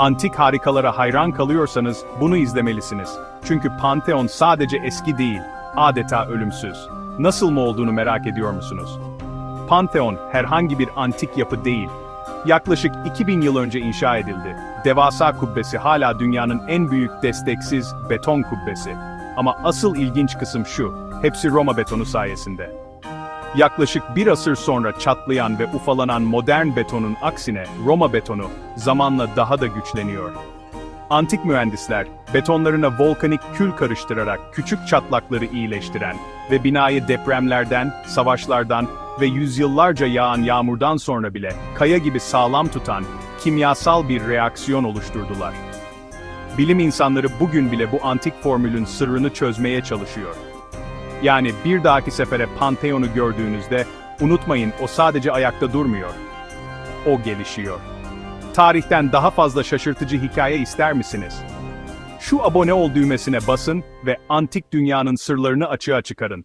Antik harikalara hayran kalıyorsanız bunu izlemelisiniz. Çünkü Pantheon sadece eski değil, adeta ölümsüz. Nasıl mı olduğunu merak ediyor musunuz? Pantheon herhangi bir antik yapı değil. Yaklaşık 2000 yıl önce inşa edildi. Devasa kubbesi hala dünyanın en büyük desteksiz beton kubbesi. Ama asıl ilginç kısım şu, hepsi Roma betonu sayesinde. Yaklaşık bir asır sonra çatlayan ve ufalanan modern betonun aksine Roma betonu zamanla daha da güçleniyor. Antik mühendisler, betonlarına volkanik kül karıştırarak küçük çatlakları iyileştiren ve binayı depremlerden, savaşlardan ve yüzyıllarca yağan yağmurdan sonra bile kaya gibi sağlam tutan kimyasal bir reaksiyon oluşturdular. Bilim insanları bugün bile bu antik formülün sırrını çözmeye çalışıyor. Yani bir dahaki sefere Pantheon'u gördüğünüzde unutmayın o sadece ayakta durmuyor. O gelişiyor. Tarihten daha fazla şaşırtıcı hikaye ister misiniz? Şu abone ol düğmesine basın ve antik dünyanın sırlarını açığa çıkarın.